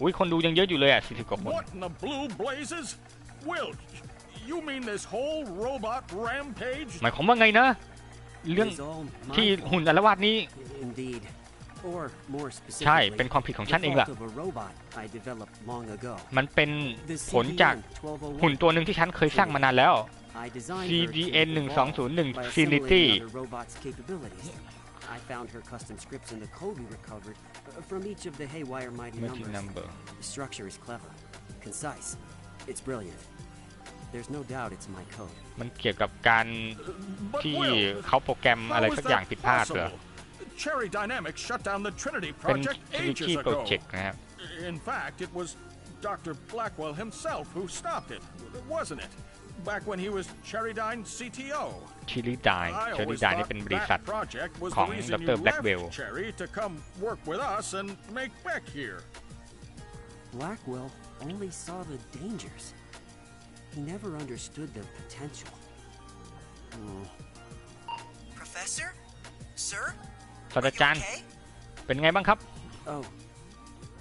อุ้ยคนดูยังเยอะอยู่เลยอะ40กว่าคน What in the blue blazes? Will, you mean this whole robot rampage? หมายความว่าไงนะ เรื่อง Is all my ที่ fault. หุ่นอารวาสนี้ Indeed. Or more ใช่ specifically, เป็นความผิดของฉัน the เอง fault ล่ะ of a robot I developed long ago. มันเป็น The ผลจาก CDN หุ่นตัวหนึ่งที่ฉันเคยสร้างมานานแล้ว I designed her to CDN evolve 1201 by Trinity assimilating other robots' capabilities. I found her custom scripts in the code we recovered uh, from each of the Haywire Mighty Mighty numbers. number The structure is clever, concise. It's brilliant. There's no doubt it's my code. มันเกี่ยวกับการ But ที่ Will, เขาโปรแกรมอะไร how is สักอย่าง that ผิดพลาดเหรอ possible? Cherry Dynamics shut down the Trinity เป็น project ทริ ages กี้โปร ago. เจกต์นะครับ In fact, it was Dr. Blackwell himself who stopped it, wasn't it? Back when he was Cherrydyne CTO. ชิลิดาย I เชอ always รี่ดายนี่ thought เป็นบริษัท that project was ของ the reason Dr. you Blackwell. left Cherry to come work with us and make Beck here. Blackwell only saw the dangers. He never understood their potential. Hmm. Professor? Sir? ศาสตรา You จารย์ okay? เป็นไงบ้างครับ Oh.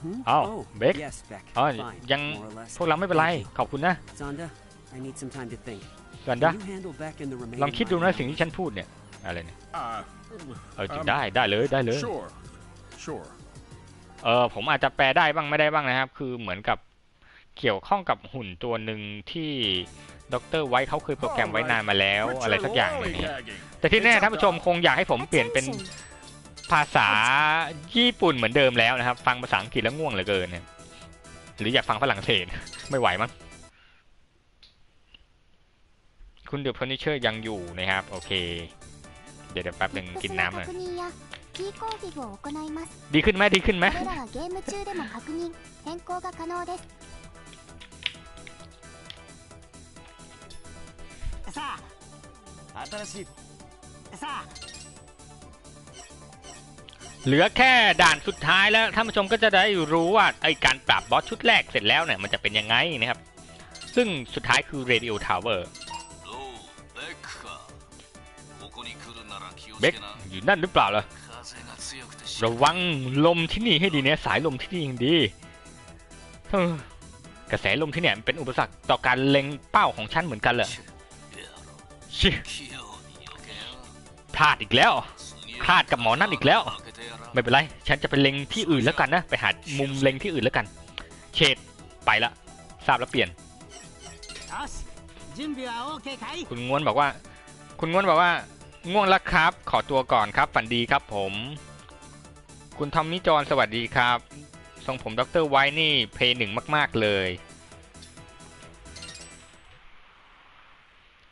Hmm? Oh, Beck? Yes, Beck. อ๋อ Fine, ยัง more or less. พวกเราไม่เป็นไร Thank you. ขอบคุณนะ Zonda, I need some time to think. ส่วนดะ Can you handle Beck and the ลอง remaining คิดดูนะ Mighty สิ่งที่ฉันพูดเนี่ยอะไรเนี่ย Uh, เออจริง um, ได้ได้เลยได้เลย Sure, sure. เออผมอาจจะแปลได้บ้างไม่ได้บ้างนะครับ คือเหมือนกับเกี่ยวข้องกับหุ่นตัวหนึ่งที่ดรไว้เขาเคยโปรแกรมไว้นานมาแล้ว Quit อะไร your สักอย่างหนึงเนี่ย lollygagging. แต่ที่แน่ท่านผู้ชมคงอยากให้ผมเปลี่ยนเป็นภาษาญี่ปุ่นเหมือนเดิมแล้วนะครับ ฟังภาษาอังกฤษแล้วง่วงเหลือเกินเนี่ยหรืออยากฟังฝรั่งเศสไม่ไหวมั้ง คุณเดือบเฟอร์นิเจอร์ยังอยู่นะครับ โอเคเดี๋ยวแป๊บหนึ่งกินน้ำหน่อยดีขึ้นไหมดีขึ้นไหมเหลือแค่ด่านสุดท้ายแล้วท่านผู้ชมก็จะได้รู้ว่าไอการปราบบอสชุดแรกเสร็จแล้วเนี่ยมันจะเป็นยังไงนะครับ ซึ่งสุดท้ายคือ Radio Tower เบกอยู่นั่นหรือเปล่าล่ะระวังลมที่นี่ให้ดีเนี่ยสายลมที่นี่ยังดีกระแสลมที่เนี่ยเป็นอุปสรรคต่อการเล็งเป้าของฉันเหมือนกันเลยชิพลาดอีกแล้วพลาดกับหมอนั่นอีกแล้ว ไม่เป็นไร ฉันจะไปเล็งที่อื่นแล้วกันนะ ไปหามุมเล็งที่อื่นแล้วกัน เฉดไปละ ทราบแล้วเปลี่ยน คุณง้วนบอกว่า คุณง้วนบอกว่า ง่วงแล้วครับ ขอตัวก่อนครับ ฝันดีครับผม คุณทอมมี่จอนสวัสดีครับ ทรงผมด็อกเตอร์ไว้นี่เพย์หนึ่งมาก ๆ เลย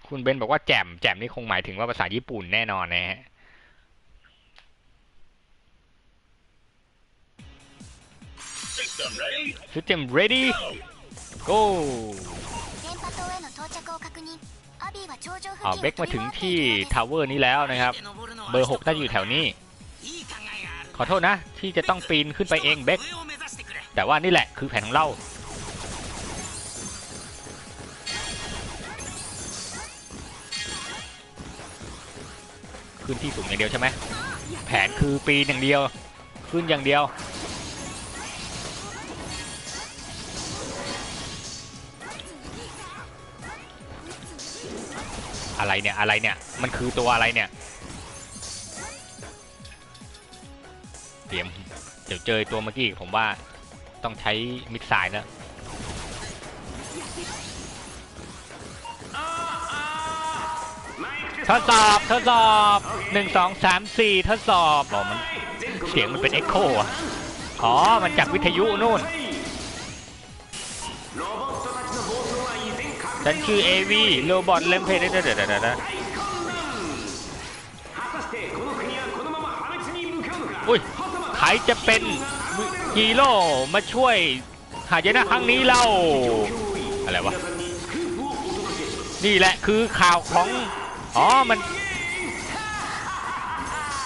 คุณเบนบอกว่าแจมแจมนี่คงหมายถึงว่าภาษาญี่ปุ่นแน่นอนนะฮะ System ready go เอาเบกมาถึงที่ทาวเวอร์นี้แล้วนะครับ เบอร์ 6 น่าอยู่แถวนี้ ขอโทษนะ ที่จะต้องปีนขึ้นไปเองเบกแต่ว่านี่แหละคือแผนของเราขึ้นที่สูงอย่างเดียวใช่ไหมแผนคือปีนอย่างเดียว ขึ้นอย่างเดียว อะไรเนี่ยอะไรเนี่ยมันคือตัวอะไรเนี่ยเตรียมเดี๋ยวเจอตัวเมื่อกี้ผมว่าต้องใช้มิดไซล์แล้วทดสอบทดสอบหนึ่งสองสามสี่ทดสอบบอ๋อมันเสียงมันเป็นเอ็กโคอะอ๋อมันจากวิทยุนู่น ฉันชื่อ AV โรบอทเลมเพจเดี๋ยวเดี๋ยวเดี๋ยวเดี๋ยวอุ้ยใครจะเป็นฮีโร่มาช่วยหายนะครั้งนี้เล่าอะไรวะนี่แหละคือข่าวของอ๋อมัน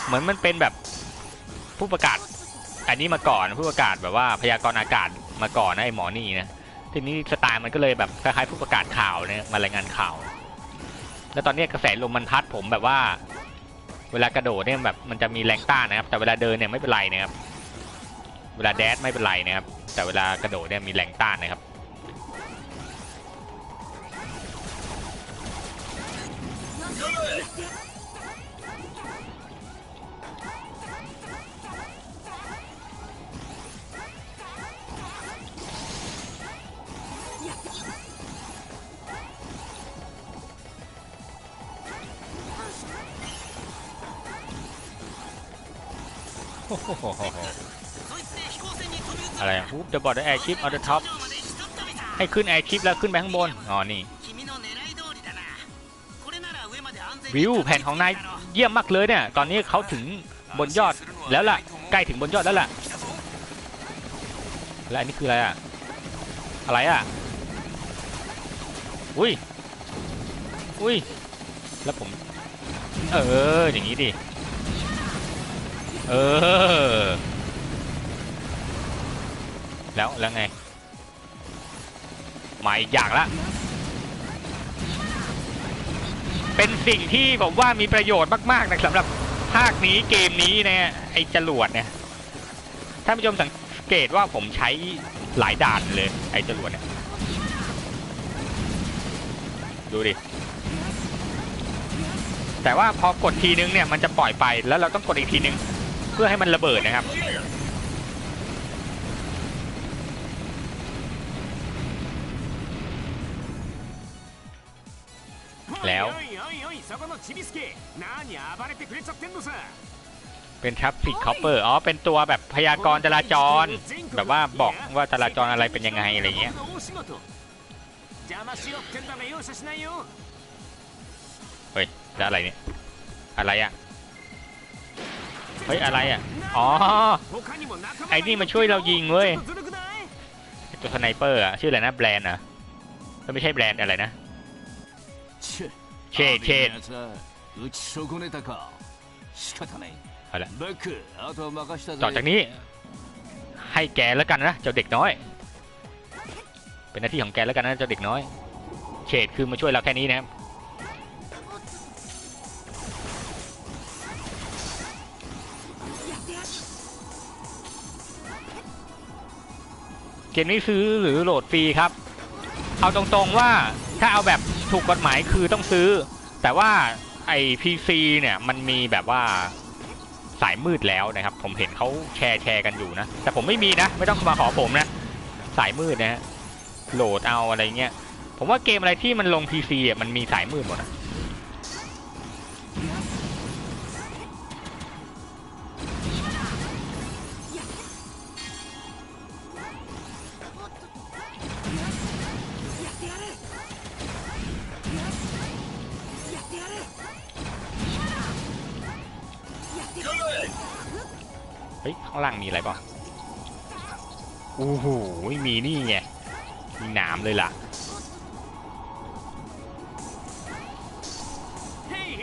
เหมือนมันเป็นแบบผู้ประกาศ อันนี้มาก่อนผู้ประกาศแบบว่าพยากรณ์อากาศมาก่อนนะไอหมอนี่นะ ทีนี้สไตล์มันก็เลยแบบคล้ายๆผู้ประกาศข่าวเนี่ยมารายงานข่าว แล้วตอนนี้กระแสลมมันพัดผมแบบว่า เวลากระโดดเนี่ยแบบมันจะมีแรงต้านนะครับ แต่เวลาเดินเนี่ยไม่เป็นไรนะครับ เวลาแดดไม่เป็นไรนะครับ แต่แต่เวลากระโดดเนี่ยมีแรงต้านนะครับ อะไรฮูบจะบอด้แอร์ชิปเอาเดอะท็อปให้ขึ้นแอร์ชิปแล้วขึ้นไปข้างบน อ๋อ นี่ วิวแผ่นของนายเยี่ยมมากเลยเนี่ย ตอนนี้เขาถึงบนยอดแล้วล่ะ ใกล้ถึงบนยอดแล้วล่ะ และอันนี้คืออะไรอะ อะไรอะ อุ้ย อุ้ย แล้วผม เออ อย่างนี้ดิ เออ แล้วแล้วไง มาอีกอย่างละ เป็นสิ่งที่ผมว่ามีประโยชน์มาก ๆ นะสำหรับภาคนี้เกมนี้นะไอจรวดเนี่ยท่านผู้ชมสังเกตว่าผมใช้หลายด่านเลย ไอจรวดเนี่ย ดูดิแต่ว่าพอกดทีนึงเนี่ยมันจะปล่อยไปแล้วเราต้องกดอีกทีนึง พื่อให้มันระเบิดนะครับแล้วเป็นทับผิดคอปเปอร์อ๋อเป็นตัวแบบพยากรณ์จราจร แบบว่าบอกว่าจราจรอะไรเป็นยังไงอะไรเงี้ยเฮ้ยแล้วอะไรเนี่ยอะไรอะ เฮ้ยอะไรอะ อ๋อ ไอ้นี่มันช่วยเรายิงเว้ย ตัวสไนเปอร์อะ ชื่ออะไรนะแบรนด์อะไม่ใช่แบรนด์อะไรนะ เชดเชดต่อจากนี้ ให้แกแล้วกันนะ เจ้าเด็กน้อย เป็นหน้าที่ของแกแล้วกันนะ เจ้าเด็กน้อย เชดคือมาช่วยเราแค่นี้นะครับ มนี้ซื้อหรือโหลดฟรีครับ เอาตรงๆว่าถ้าเอาแบบถูกกฎหมายคือต้องซื้อ แต่ว่าไอพีซีเนี่ยมันมีแบบว่าสายมืดแล้วนะครับ ผมเห็นเขาแชร์แชร์กันอยู่นะ แต่ผมไม่มีนะ ไม่ต้องมาขอผมนะ สายมืดนะฮะโหลดเอาอะไรเงี้ยผมว่าเกมอะไรที่มันลง PC อะมันมีสายมืดหมดนะ ฮ้ยข้างล่างมีอะไรป่ะโอ้โหมีนี่ไงมีหนามเลยล่ะ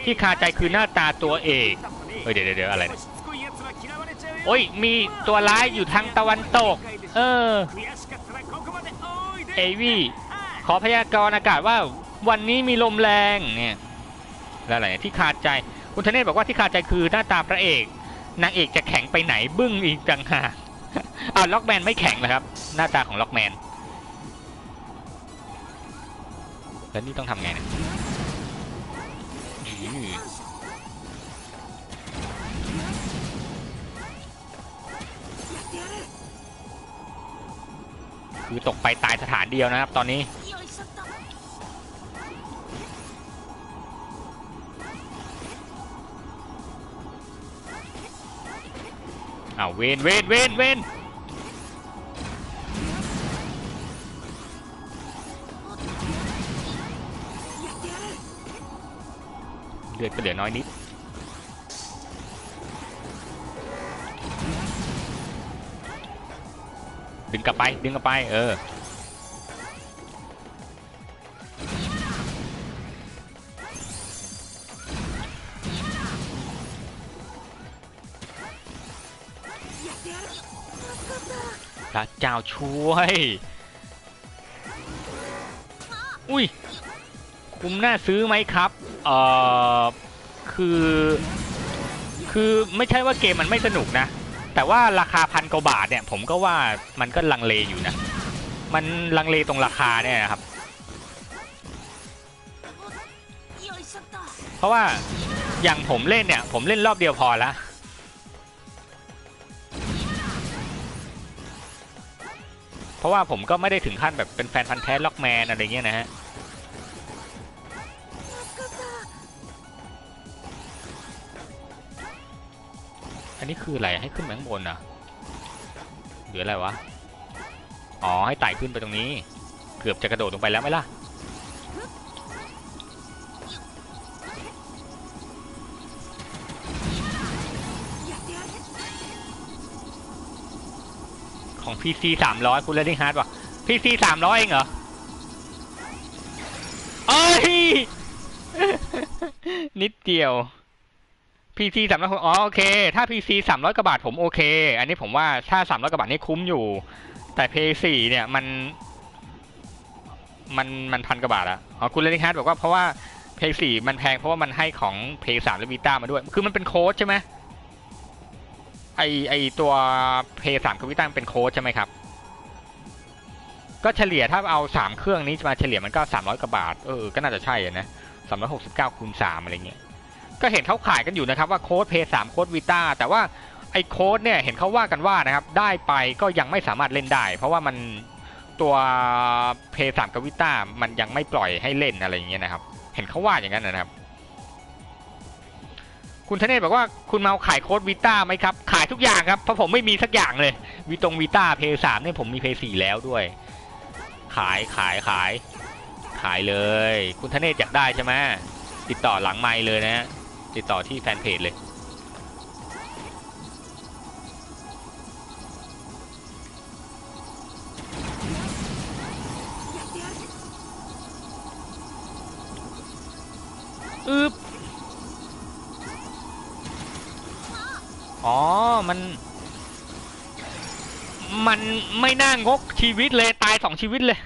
ที่คาใจคือหน้าตาตัวเอกเฮ้ยเดี๋ยวเดี๋ยวอะไรนี่ยโอ้ยมีตัวร้ายอยู่ทางตะวันตก เออเอวี่ขอพยากรณ์อากาศว่าวันนี้มีลมแรงเนี่ยแล้วอะไรที่ขาดใจคุณเธเนศบอกว่าที่ขาดใจคือหน้าตาพระเอก นางเอกจะแข็งไปไหนบึ้งอีกต่างหากอ้าวล็อกแมนไม่แข็งเหรอครับ หน้าตาของล็อกแมนแล้วนี่ต้องทำไงเนี่ยคือตกไปตายสถานเดียวนะครับ ตอนนี้ อ้าวเวนเวนเวนเวนเลือดก็เหลือน้อยนิดดึงกลับไปดึงกลับไปเออ ระเจ้าช่วย อุ้ย คุ้มน้าซื้อไหมครับ เอ่อ คือ คือไม่ใช่ว่าเกมมันไม่สนุกนะ แต่ว่าราคาพันกว่าบาทเนี่ย ผมก็ว่ามันก็ลังเลอยู่นะ มันลังเลตรงราคาเนี่ยครับ เพราะว่าอย่างผมเล่นเนี่ย ผมเล่นรอบเดียวพอแล้ว ราะว่าผมก็ไม่ได้ถึงขั้นแบบเป็นแฟนพันธ์แท้ล็อกแมนอะไรเงี้ยนะฮะอันนี้คืออะไรให้ขึ้นไปข้างบนอะหรืออะไรวะอ๋อให้ไต่ขึ้นไปตรงนี้ เกือบจะกระโดดลงไปแล้วไหมล่ะ ของ PC 300คุณเลดี้ฮาร์ดว่ะ PC 300 เองเหรอเอ้ยนิดเดียว PC 300อ๋อโอเค ถ้า PC 300กว่าบาทผมโอเค อันนี้ผมว่าถ้า300กว่าบาทนี่คุ้มอยู่ แต่ PS4 เนี่ยมัน มันมันพันกว่าบาทอะอ๋อคุณเลดี้ฮาร์ดบอกว่าเพราะว่า PS4 มันแพงเพราะว่ามันให้ของ PS3 และ Vita มาด้วย คือมันเป็นโค้ดใช่ไหม ไอไอตัว p 3กับวิต้ามันเป็นโค้ดใช่ไหมครับ ก็เฉลี่ยถ้าเอา3เครื่องนี้มาเฉลี่ยมันก็300กว่าบาท เออ ก็น่าจะใช่นะสามร้อะนะ369คูณ3อะไรเงี้ย ก็เห็นเขาขายกันอยู่นะครับว่าโค้ด p 3โค้ดวิต้าแต่ว่าไอโค้ดเนี่ยเห็นเขาว่ากันว่านะครับ ได้ไปก็ยังไม่สามารถเล่นได้ เพราะว่ามันตัว p 3กับวิต้ามันยังไม่ปล่อยให้เล่นอะไรเงี้ยนะครับ เห็นเขาว่าอย่างนั้นนะครับ คุณธเนศบอกว่าคุณเมาขายโค้ดวิต้าไหมครับ ขายทุกอย่างครับ เพราะผมไม่มีสักอย่างเลยวิตรงวิต้าเพย์สามเนี่ยผมมีเพย์สี่แล้วด้วย ขายขายขาย ขายเลย คุณธเนศอยากได้ใช่ไหมติดต่อหลังไมค์เลยนะ ติดต่อที่แฟนเพจเลย อึบ อ๋อ มัน มันไม่น่างกชีวิตเลยตายสองชีวิตเลย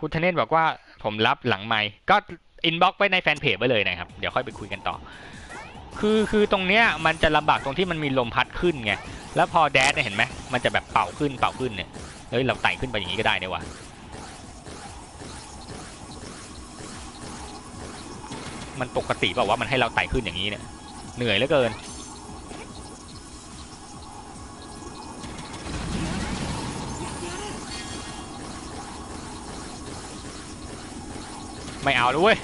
คุณธเนศบอกว่าผมรับหลังไมค์ก็อินบ็อกไปในแฟนเพจไว้เลยนะครับ เดี๋ยวค่อยไปคุยกันต่อ คือคือตรงเนี้ยมันจะลำบากตรงที่มันมีลมพัดขึ้นไง แล้วพอแดดเนี่ยเห็นไหมมันจะแบบเป่าขึ้นเป่าขึ้นเนี่ย เฮ้ยเราไต่ขึ้นไปอย่างนี้ก็ได้เนี่ยวะมันปกติเปล่าว่ามันให้เราไต่ขึ้นอย่างนี้เนี่ย เหนื่อยเหลือเกิน ไม่เอาแล้วเว้ย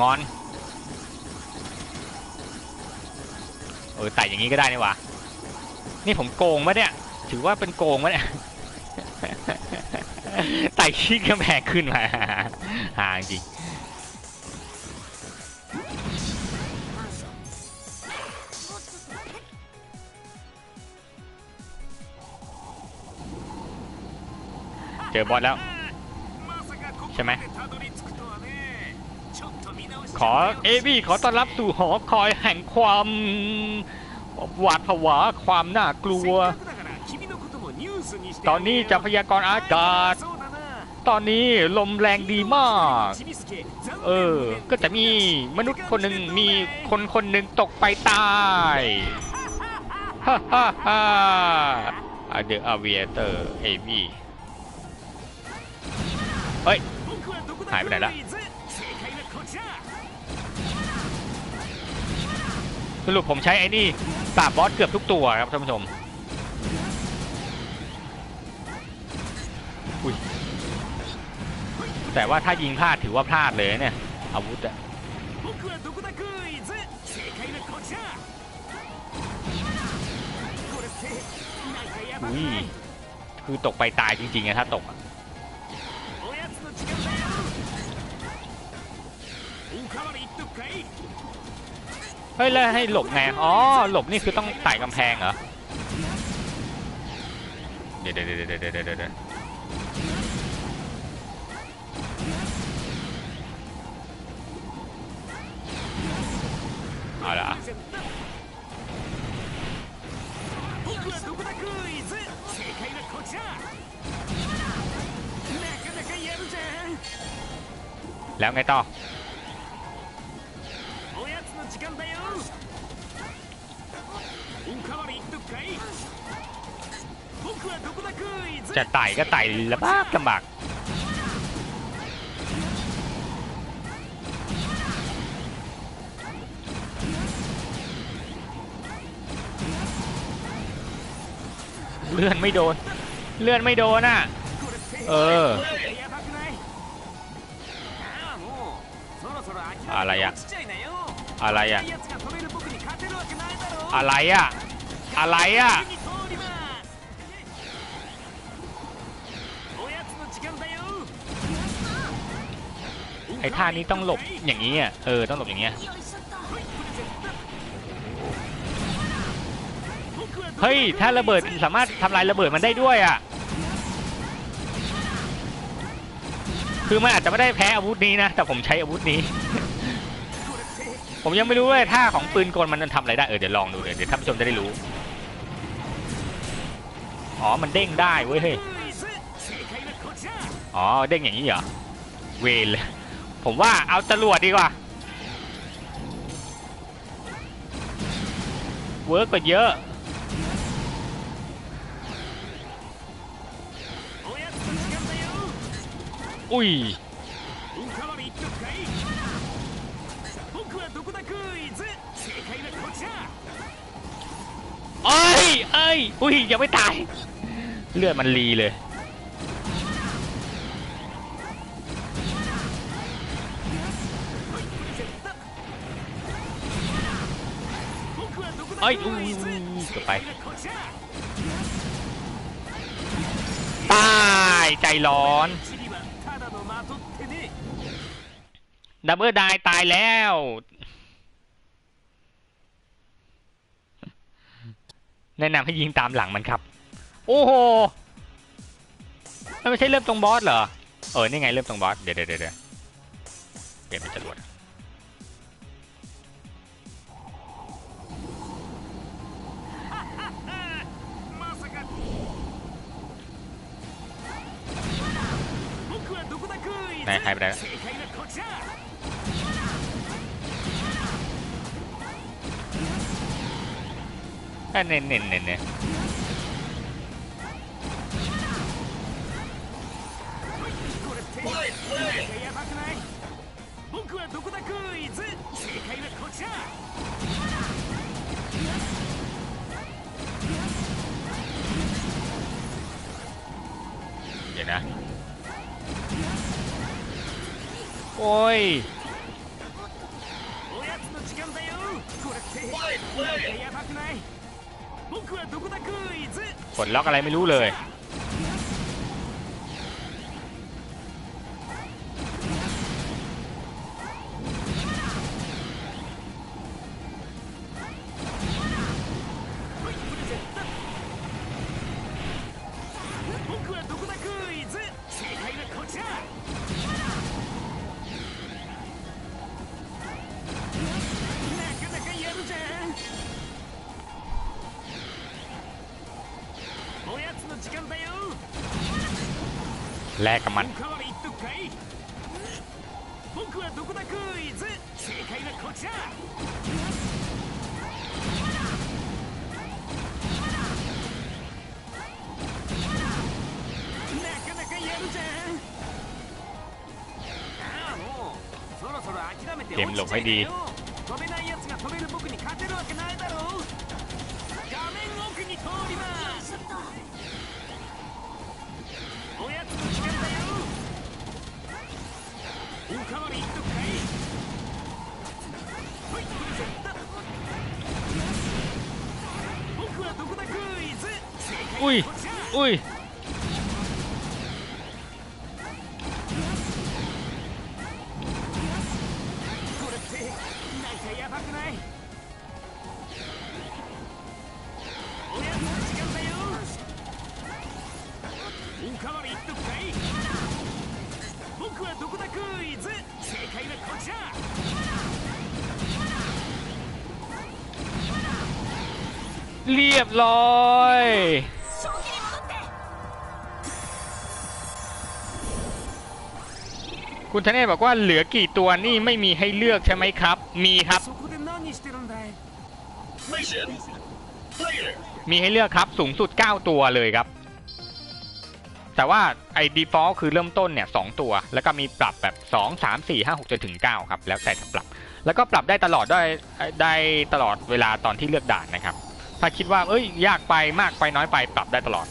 งอน เออไต่อย่างนี้ก็ได้นี่หวะนี่ผมโกงมะเนี่ย ถือว่าเป็นโกงมะเนี่ยไต่ชี้กำแพงขึ้นมาห่างจริง จอบอสแล้ว ใช่ไหมขอเอบี้ขอต้อนรับสู่หอคอยแห่งความหวาดผวาความน่ากลัว ตอนนี้จะพยากรณ์อากาศ ตอนนี้ลมแรงดีมาก เออ ก็จะมีมนุษย์คนหนึ่งมีคนคนหนึ่งตกไปตายฮ่าฮ่าฮ่าเดอะอเวียเตอร์เอวี่ เฮ้ย หายไปไหนละสรุปผมใช้ไอ้นี่ปราบบอสเกือบทุกตัวครับท่านผู้ชมอุ้ยแต่ว่าถ้ายิงพลาดถือว่าพลาดเลยนะเนี่ย อาวุธอะอุ้ยคือตกไปตายจริงๆอะถ้าตกอะ เฮ้ยแล้วให้หลบไงอ๋อหลบนี่คือต้องไต่กำแพงเหรอเดี๋ยวเดี๋ยวเดี๋ยวเดี๋ยวเดี๋ยวเดี๋ยวเอาละแล้วไงต่อ お かい僕はどこだクイズ จะไต่ก็ไต่ลำบากลำบากเลื่อนไม่โดน เลื่อนไม่โดนอ่ะ เออ やばくないあ อะไรอะ อะไรอะ อะไรอะ ไอ้ท่านี้ต้องหลบอย่างนี้อะ เออ ต้องหลบอย่างเงี้ย เฮ้ย ถ้าระเบิดสามารถทำลายระเบิดมันได้ด้วยอะ คือมันอาจจะไม่ได้แพ้อาวุธนี้นะ แต่ผมใช้อาวุธนี้ ผมยังไม่รู้เลยท่าของปืนกลมันทำอะไรได้เออเดี๋ยวลองดูเเดี๋ยวท่านผู้ชมจะได้รู้อ๋อมันเด้งได้เว้ยเฮ้ยอ๋อเด้งอย่างนี้เหรอเวลผมว่าเอาจรวดดีกว่าเวิร์กกว่าเยอะอุ้ย เอ้ยเอ้ยอุ้ยยังไม่ตาย เลือดมันรีเลย เอ้ยอุ้ยกือบไป ตายใจร้อนดับเบิลไดตายแล้ว แนะนำให้ยิงตามหลังมันครับ โอ้โหมันไม่ใช่เริ่มตรงบอสเหรอ เออ นี่ไงเริ่มตรงบอส เดี๋ยวเดี๋ยวเดี๋ยวเปลี่ยนเป็นจรวดไหนใครไปได้ อ่ะเน้นเน้นเน้นเน้น これってなんかやばくない僕はどこだクイズ正解はこちら เดี๋ยวนะ โอ้ย おやつの時間だよこれってなんかやばくない ปลดล็อกอะไรไม่รู้เลย แลกกับมันเกมหลบให้ดี おいおい。 คุณธเน่บอกว่าเหลือกี่ตัวนี่ไม่มีให้เลือกใช่ไหมครับ มีครับ มีให้เลือกครับสูงสุด 9 ตัวเลยครับ แต่ว่าไอ้ default คือเริ่มต้นเนี่ยสตัว แล้วก็มีปรับแบบ 2 3 4 5 6จนถึง9ครับ แล้วแต่จะปรับ แล้วก็ปรับได้ตลอดได้ได้ตลอดเวลาตอนที่เลือกด่านนะครับ ถ้าคิดว่าเอ้ยยากไปมากไปน้อยไปปรับได้ตลอด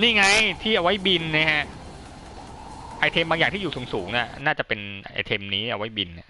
นี่ไงที่เอาไว้บินนะฮะ ไอเทมบางอย่างที่อยู่สูงๆน่ะน่าจะเป็นไอเทมนี้เอาไว้บินเนี่ย